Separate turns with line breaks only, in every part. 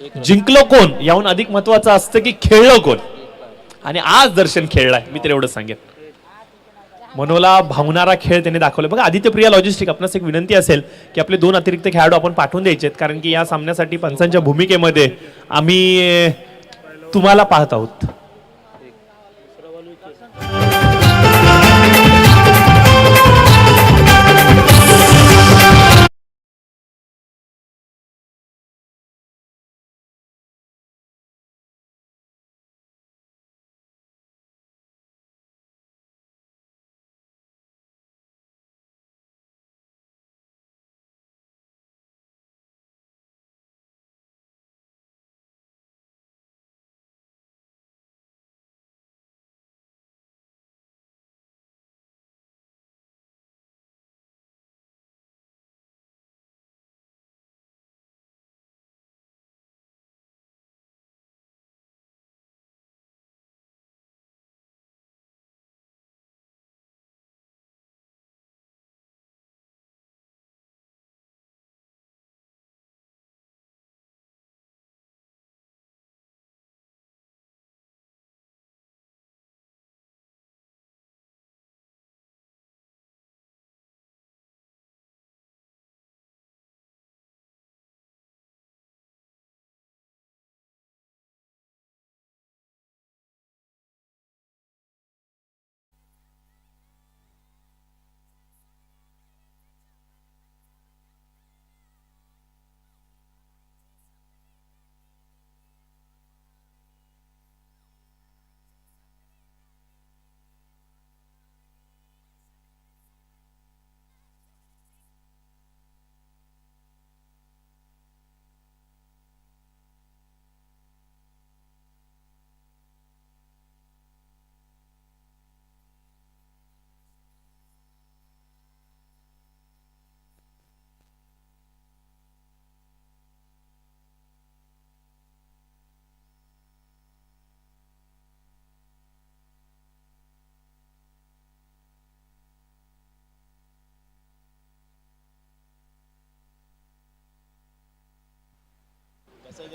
जिंकलो कोण? याहून अधिक महत्वाचं असतं की खेळलो कोण? आणि आज दर्शन खेळलाय. मी तर एवढं सांगेन. मनोला भावणारा खेळ त्याने दाखवला बघा आदित्य प्रिया लॉजिस्टिक आपणास एक विनंती असेल की आपले दोन अतिरिक्त खेळाडू आपण पाठवून द्यायचे आहेत कारण की या सामन्यासाठी पंचांच्या भूमिकेमध्ये आम्ही तुम्हाला पाहत आहोत.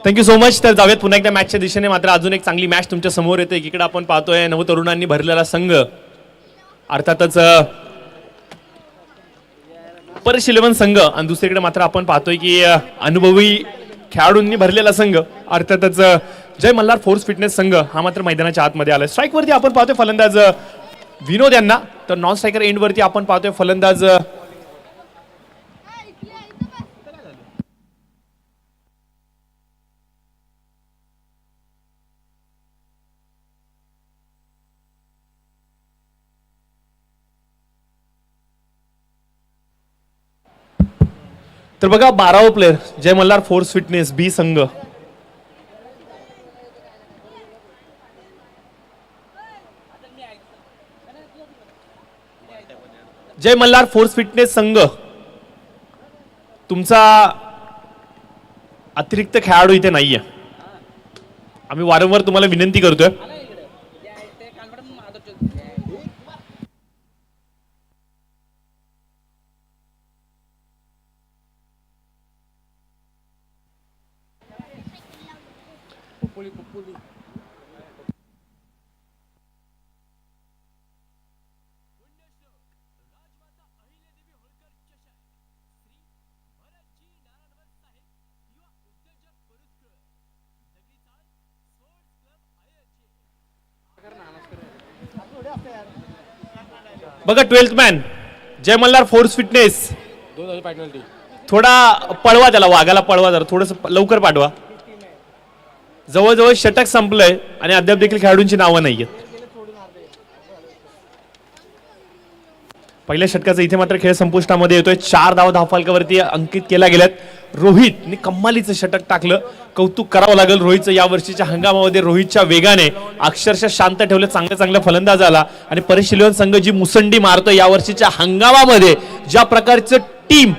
थँक्यू सो मच तर जाऊयात पुन्हा एकदा मॅचच्या दिशेने. मात्र अजून एक चांगली मॅच तुमच्यासमोर येते. इकडे आपण पाहतोय नवतरुणांनी भरलेला संघ. अर्थातच परश इलेव्हन संघ. आणि दुसरीकडे मात्र आपण पाहतोय की अनुभवी खेळाडूंनी भरलेला संघ. अर्थातच जय मल्हार फोर्स फिटनेस संघ हा मात्र मैदानाच्या आतमध्ये आलाय. स्ट्राईकवरती आपण पाहतोय फलंदाज विनोद यांना. तर नॉन स्ट्रायकर एंडवरती आपण पाहतोय फलंदाज तर बघा बारावं player Jai Malhar force fitness B संघ. जय मल्हार फोर्स फिटनेस संघ. तुमचा अतिरिक्त खेळाडू इथे नाहीये. आम्ही वारंवार तुम्हाला विनंती करतोय. बघा twelfth man Jai Malhar force fitness थोडा पळवा त्याला वाघाला पळवा जरा थोडस लवकर पाठवा. जवळजवळ षटक संपलंय आणि अद्याप देखील खेळाडूंची नावं नाही आहेत पहिल्या षटकाचा इथे मात्र खेळ संपुष्टामध्ये येतोय. चार धाव धाफालकावरती अंकित केल्या गेल्यात. रोहितने कम्मालीचं षटक टाकलं. कौतुक करावं लागेल रोहितचं. या वर्षीच्या हंगामामध्ये रोहितच्या वेगाने अक्षरशः शांत ठेवलं. चांगल्या चांगल्या फलंदाज आला आणि परिशीलन संघ जी मुसंडी मारतो या वर्षीच्या हंगामामध्ये ज्या प्रकारचं टीम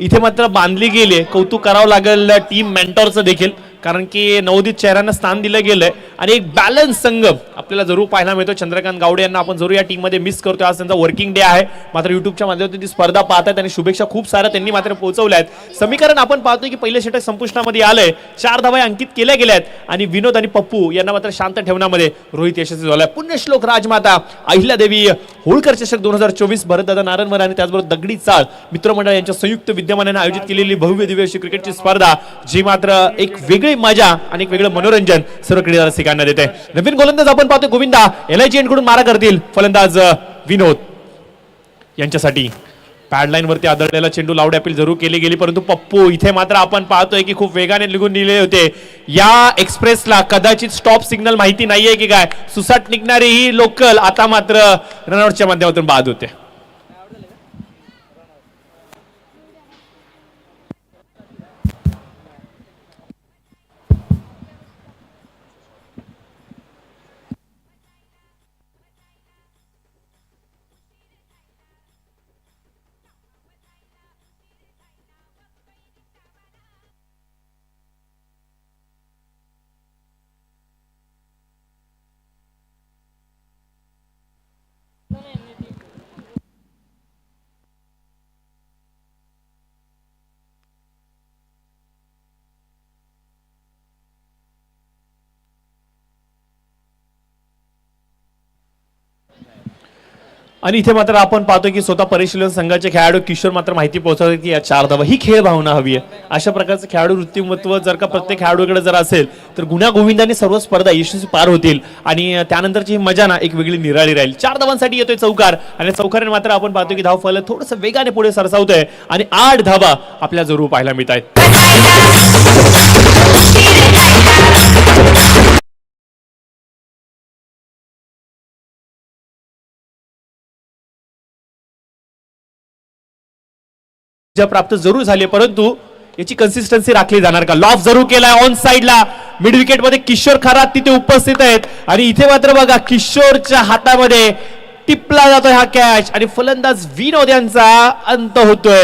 इथे मात्र बांधली गेली कौतुक करावं लागेल टीम मेंटॉरचं देखील. कारण की नवोदित चेहऱ्यांना स्थान दिलं गेलंय आणि एक बॅलन्स संघ आपल्याला जरूर पाहायला मिळतो. चंद्रकांत गावडे यांना आपण जरूर या टीममध्ये मिस करतो आज त्यांचा वर्किंग डे आहे. मात्र युट्यूबच्या माध्यमातून ती स्पर्धा पाहतात आणि शुभेच्छा खूप साऱ्या त्यांनी मात्र पोहोचवल्या आहेत. समीकरण आपण पाहतोय की पहिले षटक संपुष्टामध्ये आलंय. चार धावा अंकित केल्या गेल्या आहेत. आणि विनोद आणि पप्पू यांना मात्र शांत ठेवण्यामध्ये रोहित यशस्वी झालाय. पुण्यश्लोक राजमाता अहिल्यादेवी होळकर चषक दोन हजार चोवीस भरतदादा नारायणवर आणि त्याचबरोबर दगडी चाळ मित्रमंडळ यांच्या संयुक्त विद्यमानाने आयोजित केलेली भव्य दिव्य क्रिकेटची स्पर्धा जी मात्र एक वेगळी मजा आणि एक वेगळं मनोरंजन सर्व क्रीडा रसिकांना देते. नवीन गोलंदाज आपण पाहतो गोविंदा एल एंडकडून कडून मारा करतील फलंदाज विनोद. यांच्यासाठी पॅडलाईन वरती आदळलेला चेंडू लावड अपील जरूर केली गेली परंतु पप्पू इथे मात्र आपण पाहतोय की खूप वेगाने निघून दिले होते. या एक्सप्रेसला कदाचित स्टॉप सिग्नल माहिती नाहीये की काय. सुसाट निघणारी ही लोकल आता मात्र रनआउटच्या माध्यमातून बाद होते. आणि इथे मात्र आपण पाहतो की स्वतः परिशीलन संघाचे खेळाडू किशोर मात्र माहिती पोहोचवतात की या चार धावा ही खेळ भावना हवी आहे. अशा प्रकारचं खेळाडू वृत्तिमत्व जर का प्रत्येक खेळाडूकडे जर असेल तर गुन्हा गोविंदाने सर्व स्पर्धा यशस्वी पार होतील. आणि त्यानंतरची ही मजा ना एक वेगळी निराळी राहील. चार धावांसाठी येतोय चौकार. आणि चौकाराने मात्र आपण पाहतो की धाव फल थोडंसं वेगाने पुढे सरसावतोय. आणि आठ धावा आपल्या जरूर पाहायला मिळत आहेत प्राप्त जरूर झाली परंतु याची कन्सिस्टन्सी राखली जाणार का? लॉफ जरूर केलाय ऑन साईडला मिड विकेटमध्ये किशोर खरात तिथे उपस्थित आहेत. आणि इथे मात्र बघा किशोरच्या हातामध्ये टिपला जातोय हा कॅच आणि फलंदाज विनोद यांचा अंत होतोय.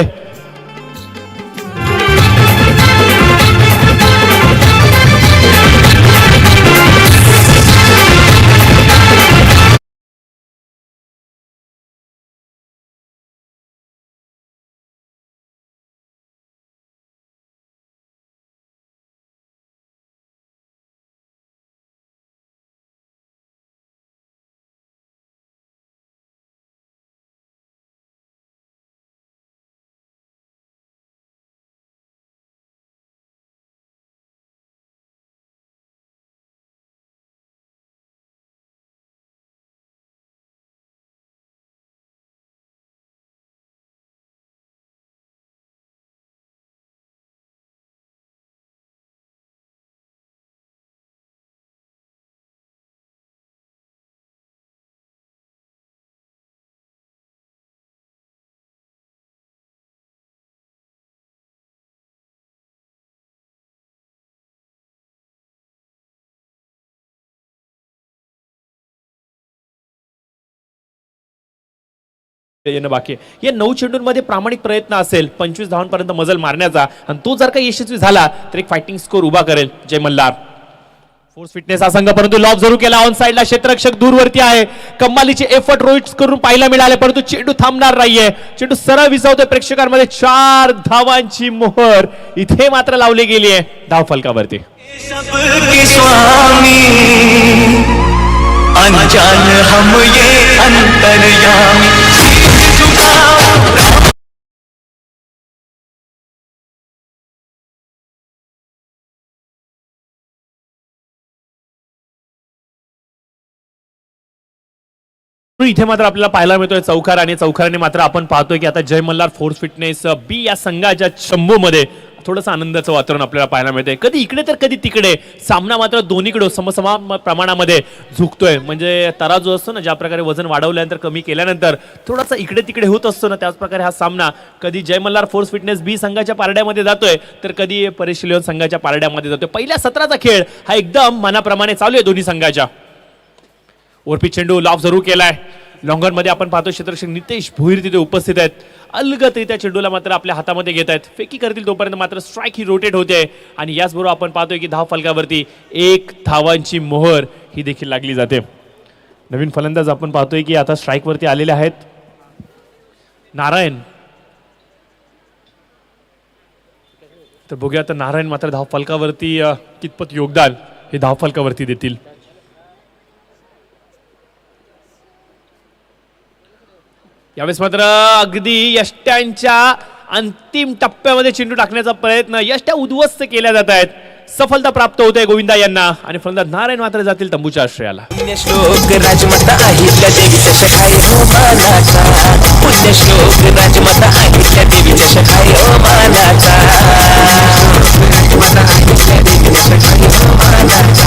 येणं बाकी आहे. या नऊ चेंडूंमध्ये प्रामाणिक प्रयत्न असेल पंचवीस धावांपर्यंत मजल मारण्याचा. आणि तो जर का यशस्वी झाला तर एक फायटिंग स्कोर उभा करेल जय मल्हार. फोर्स फिटनेस हा संघ परंतु लॉब जरूर केला. ऑन साइडला क्षेत्ररक्षक दूरवरती आहे. कम्मालीचे एफर्ट रोहित करून पाहायला मिळाले परंतु चेंडू थांबणार नाहीये. चेंडू सरळ विसावतोय प्रेक्षकांमध्ये. चार धावांची मोहर इथे मात्र लावली गेली आहे धाव फलकावरती.
हम ये अंतर्यामी.
इथे मात्र आपल्याला पाहायला मिळतोय चौकार आणि चौकाराने मात्र आपण पाहतोय की आता Jai Malhar force fitness B या संघाच्या शंभूमध्ये थोडंसं आनंदाचं वातावरण आपल्याला पाहायला मिळतंय. कधी इकडे तर कधी तिकडे. सामना मात्र दोन्हीकडे समसमा प्रमाणामध्ये झुकतोय. म्हणजे तराजू असतो ना ज्या प्रकारे वजन वाढवल्यानंतर कमी केल्यानंतर थोडासा इकडे तिकडे होत असतो ना त्याचप्रकारे हा सामना. कधी Jai Malhar force fitness B संघाच्या पारड्यामध्ये जातोय तर कधी परिशीलन संघाच्या पारड्यामध्ये जातोय. पहिल्या सत्राचा खेळ हा एकदम मनाप्रमाणे चालू आहे दोन्ही संघाच्या. ओरपी चेंडू लॉफ जरूर केलाय. लॉंगॉनमध्ये आपण पाहतो क्षेत्ररक्षक नितेश भोईर तिथे उपस्थित आहेत. अलगदरित्या चेंडूला मात्र आपल्या हातामध्ये घेत आहेत. फेकी करतील तोपर्यंत मात्र स्ट्राईक ही रोटेट होते. आणि याचबरोबर आपण पाहतोय की धाव फलकावरती एक धावांची मोहर ही देखील लागली जाते. नवीन फलंदाज आपण पाहतोय की आता स्ट्राईकवरती आलेले आहेत. नारायण. तर बघूया आता नारायण मात्र धाव फलकावरती कितपत योगदान हे धाव फलकावरती देतील. यावेळेस मात्र अगदी यष्ट्यांच्या अंतिम टप्प्यामध्ये चेंडू टाकण्याचा प्रयत्न यष्ट्या उद्ध्वस्त केल्या जात आहेत. सफलता प्राप्त होते गोविंदा यांना आणि फलंदाज नारायण मात्र जातील तंबूच्या आश्रयाला.
पुण्यश्लोक राजमाता देवीच्या शखाय हो मानाचा. पुण्यश्लोक राजमाता देवीच्या शखाय हो मानाचा. राजमाता देवीच्या शखाय हो मानाचा.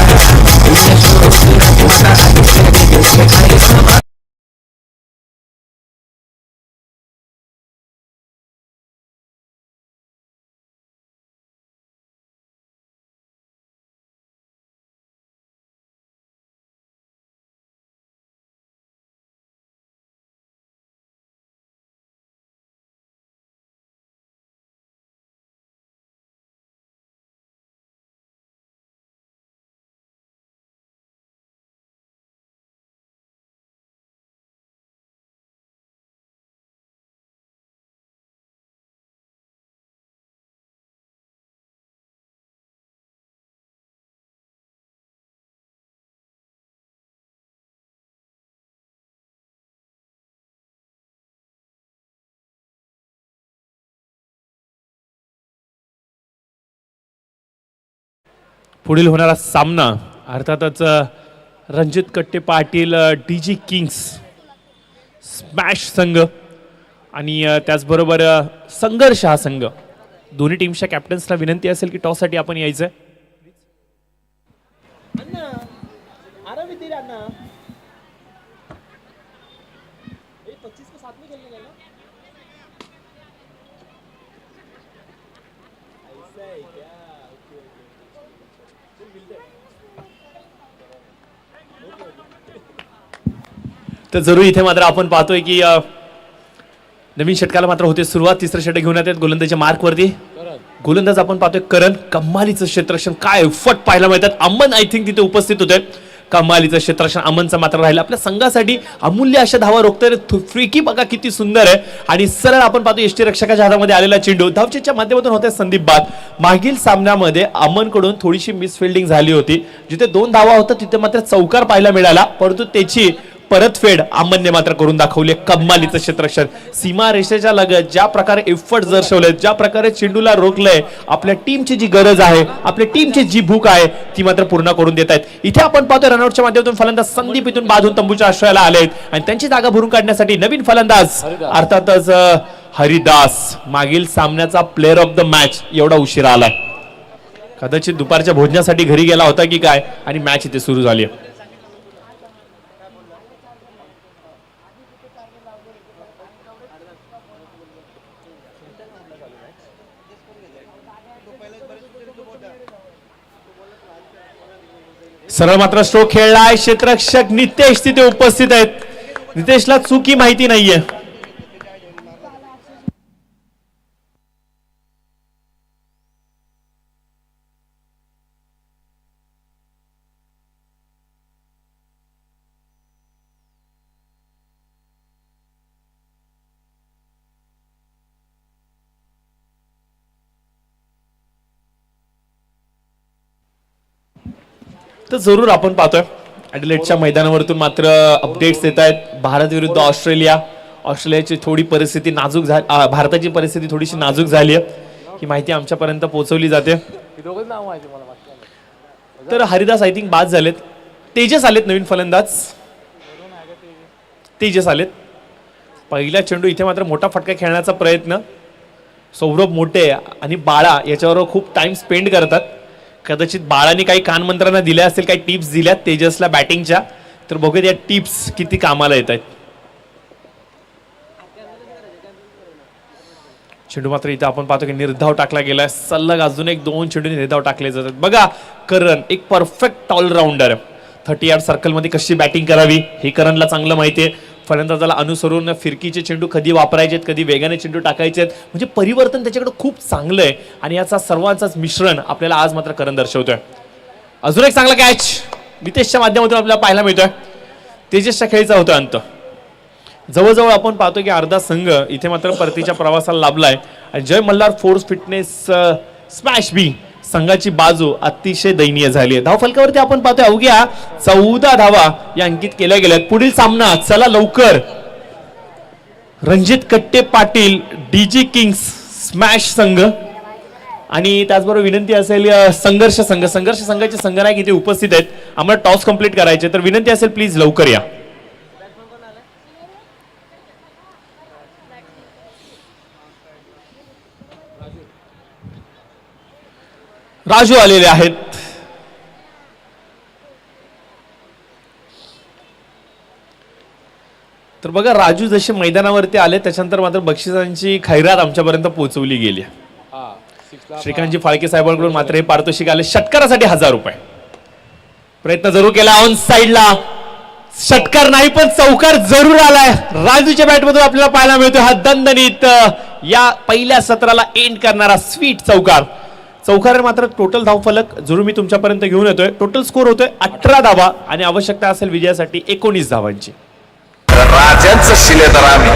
पुण्यश्लोक राजमाता देवीच्या शखाय
पुढील होणारा सामना अर्थातच Ranjit Katte Patil D G kings smash संघ आणि त्याचबरोबर संघर्ष हा संघ. दोन्ही टीमच्या कॅप्टन्सला विनंती असेल की टॉससाठी आपण यायचं आहे तर जरूर इथे मात्र आपण पाहतोय की नवीन षटकाला मात्र होते सुरुवात. तिसरं षटक घेऊन येतात गोलंदाजच्या मार्कवरती. गोलंदाज आपण पाहतोय करण कम्मालीचं क्षेत्रक्षण काय फट पाहायला मिळतात. अमन आय थिंक तिथे उपस्थित होते. कम्मालीचं क्षेत्रक्षण अमनचं मात्र राहिलं. आपल्या संघासाठी अमूल्य अशा धावा रोखतोय फ्रिकी बघा किती सुंदर आहे. आणि सरळ आपण पाहतो एसटी रक्षकाच्या हातामध्ये आलेला चेंडू. धावचेच्या माध्यमातून होत्या संदीप बाद. मागील सामन्यामध्ये अमनकडून थोडीशी मिसफिल्डिंग झाली होती. जिथे दोन धावा होता तिथे मात्र चौकार पाहायला मिळाला. परंतु त्याची परतफेड अमान्य मात्र करून दाखवले कम्मालीचं क्षेत्ररक्षण सीमा रेषेच्या लगत ज्या प्रकारे एफर्ट दर्शवले ज्या प्रकारे चेंडूला रोखलंय आपल्या टीमची जी गरज आहे आपल्या टीमची जी भूक आहे ती मात्र पूर्ण करून देत आहेत. इथे आपण पाहतोय रनआउटच्या माध्यमातून फलंदाज संदीप इथून बाधून तंबूच्या आश्रयाला आलेत आणि त्यांची जागा भरून काढण्यासाठी नवीन फलंदाज अर्थातच हरिदास. मागील सामन्याचा प्लेअर ऑफ द मॅच एवढा उशिरा आलाय. कदाचित दुपारच्या भोजनासाठी घरी गेला होता की काय आणि मॅच इथे सुरू झाली सरळ मात्र स्ट्रोक खेळलाय. क्षेत्ररक्षक नितेश तिथे उपस्थित आहेत. नितेशला चुकी माहिती नाहीये. तर जरूर आपण पाहतोय. ॲडलेटच्या मैदानावरतून मात्र अपडेट्स येत आहेत. भारत विरुद्ध ऑस्ट्रेलिया. ऑस्ट्रेलियाची थोडी परिस्थिती नाजूक झाली भारताची परिस्थिती थोडीशी नाजूक झाली आहे ही माहिती आमच्यापर्यंत पोहोचवली जाते. तर हरिदास आय थिंक बाद झालेत. तेजस आलेत नवीन फलंदाज. तेजस आलेत. पहिला चेंडू इथे मात्र मोठा फटका खेळण्याचा प्रयत्न. सौरभ मोठे आणि बाळा याच्यावर खूप टाइम स्पेंड करतात. कदाचित बाळाने काही कानमंत्रांना दिल्या असतील काही टिप्स दिल्यात तेजसला बॅटिंगच्या तर बघूया या टिप्स किती कामाला येत आहेत. चेंडू मात्र इथं आपण पाहतो की निर्धाव टाकला गेलाय. सलग अजून एक दोन चेंडू निर्धाव टाकले जातात. बघा करण एक परफेक्ट ऑलराऊंडर थर्टी यार्ड सर्कलमध्ये कशी बॅटिंग करावी हे करणला चांगलं माहिती आहे फलंदाजाला अनुसरून फिरकीचे चेंडू कधी वापरायचे आहेत कधी वेगाने चेंडू टाकायचे आहेत म्हणजे परिवर्तन त्याच्याकडे खूप चांगलं आहे आणि याचा सर्वांचाच मिश्रण आपल्याला आज मात्र करण दर्शवतोय. अजून एक चांगला कॅच नितेशच्या माध्यमातून आपल्याला पाहायला मिळतोय. तेजसच्या खेळीचा होता अंत. जवळजवळ आपण पाहतो की अर्धा संघ इथे मात्र परतीच्या प्रवासाला लाभलाय. आणि Jai Malhar force fitness smash B. संघाची बाजू अतिशय दयनीय झाली आहे. धावफलकावरती आपण पाहतोय अवघ्या चौदा धावा या अंकित केल्या गेल्यात. पुढील सामना चला लवकर. रणजित कट्टे पाटील डीजी किंग्स स्मॅश संघ. आणि त्याचबरोबर विनंती असेल संघर्ष संघ. संघर्ष संघाचे संघ नाही किती उपस्थित आहेत. आम्हाला टॉस कंप्लीट करायचे तर विनंती असेल प्लीज लवकर या. राजू आलेले आहेत. तर बघा राजू जसे मैदानावरती आले त्याच्यानंतर मात्र बक्षिसांची खैरात आमच्यापर्यंत पोहोचवली गेली श्रीकांतजी फाळके साहेबांकडून मात्र हे पारितोषिक आले. षटकारासाठी हजार रुपये. प्रयत्न जरूर केला ऑन साइडला षटकार नाही पण चौकार जरूर आलाय. राजूच्या बॅटमधून आपल्याला पाहायला मिळतोय हा दणदणीत या पहिल्या सत्राला एंड करणारा स्वीट चौकार. चौकार मात्र टोटल धावफलक जरूर मी तुमच्यापर्यंत घेऊन येतोय. टोटल स्कोर होतोय अठरा धावा आणि आवश्यकता असेल विजयासाठी एकोणीस धावांची.
राजांचं शिलेदार आम्ही.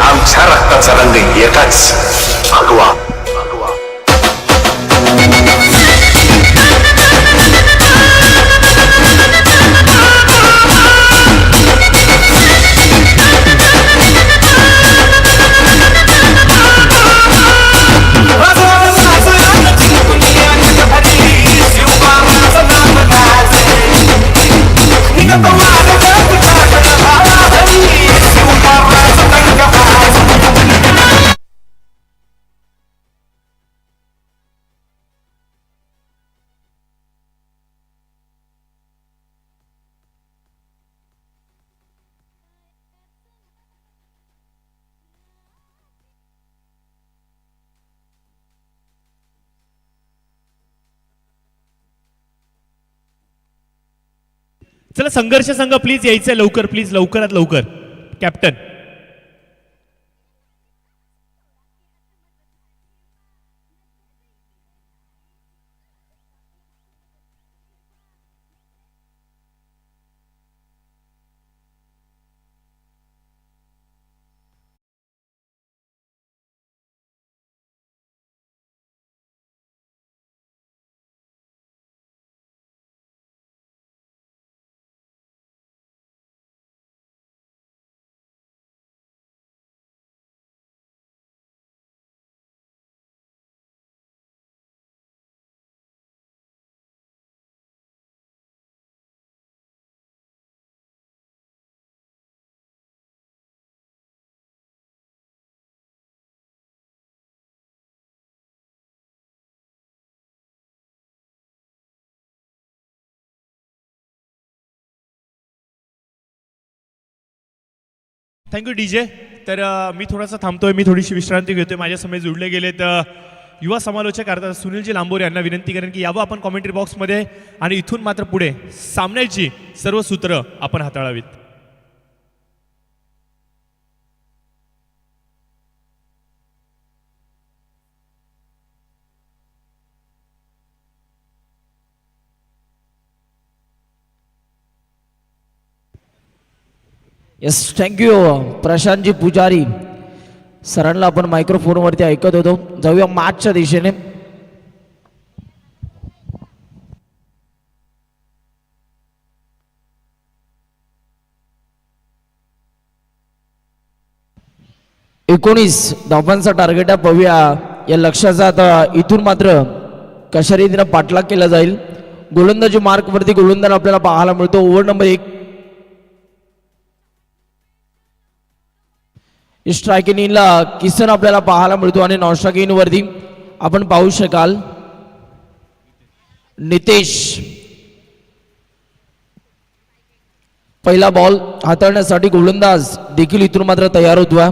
आमच्या रक्ताचा रंग एकाच. भगवा
चला संघर्ष संघ प्लीज यायचंय लवकर प्लीज लवकरात लवकर. कॅप्टन थँक्यू डी जे तर मी थोडासा थांबतोय मी थोडीशी विश्रांती घेतोय. माझ्यासमोर जुळले गेलेत युवा समालोचक अर्थात सुनीलजी लांबोरे यांना विनंती करेन की यावं आपण कॉमेंट्री बॉक्समध्ये आणि इथून मात्र पुढे सामन्याची सर्व सूत्र आपण हाताळावीत.
येस थँक्यू प्रशांतजी पुजारी सरांना आपण मायक्रोफोनवरती ऐकत होतो. जाऊया मार्चच्या दिशेने. एकोणीस धावांचा टार्गेट आहे. पाहूया. या लक्षाचा आता इथून मात्र कशा रीतीनं पाठलाग केला जाईल. गोलंदाजी मार्कवरती गोलंदाज आपल्याला पाहायला मिळतो. ओव्हर नंबर एक. स्ट्रायकिंग इनला किसन आपल्याला पाहायला मिळतो आणि नॉन स्ट्रायकिंग आपण पाहू शकाल. नितेश. पहिला बॉल हाताळण्यासाठी गोलंदाज देखील इथून मात्र तयार होतोय.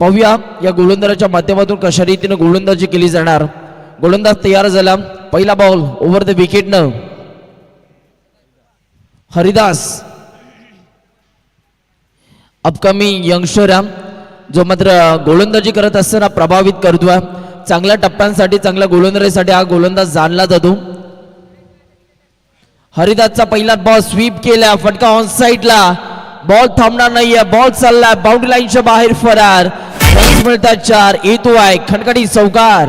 पाहूया या गोलंदाजाच्या माध्यमातून कशा रीतीनं गोलंदाजी केली जाणार. गोलंदाज तयार झाला. पहिला बॉल ओव्हर द विकेटनं हरिदास. अपकमिंग यंगस्टर जो मात्र गोलंदाजी करत असताना प्रभावित करतोय. चांगल्या टप्प्यांसाठी चांगल्या गोलंदाजीसाठी हा गोलंदाज जाणला जातो. हरिदासचा पहिला बॉल स्वीप केला फटका ऑन साईडला बॉल थांबणार नाहीये बॉल चाललाय बाउंड्री लाईनच्या बाहेर फरार. मिळतात चार येतो आहे खणखणी चौकार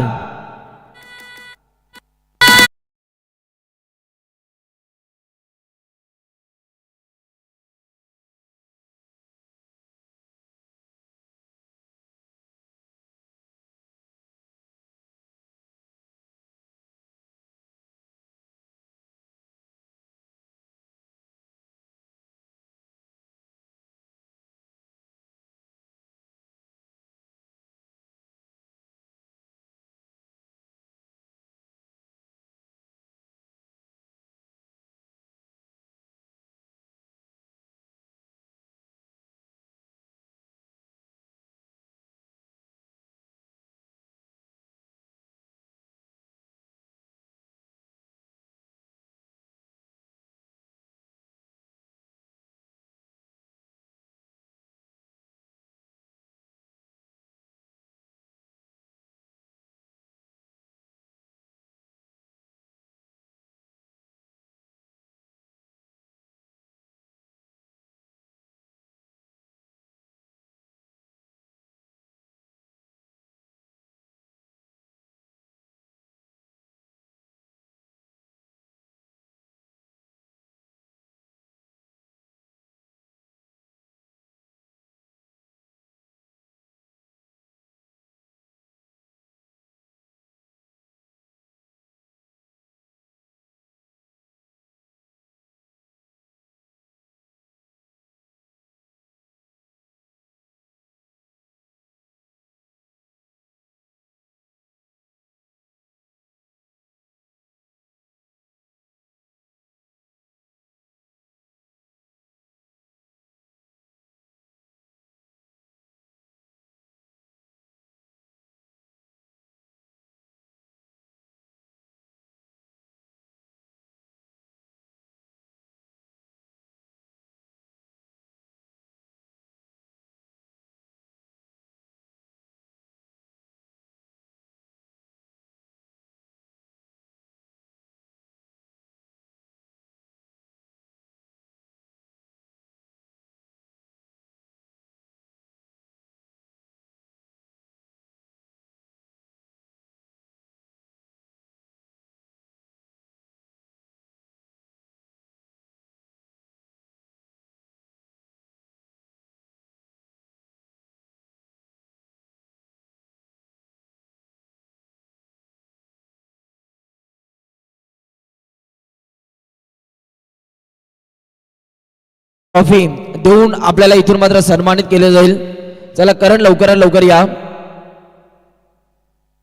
ट्रॉफी देऊन आपल्याला इथून मात्र सन्मानित केले जाईल. चला करण लवकरात लवकर या.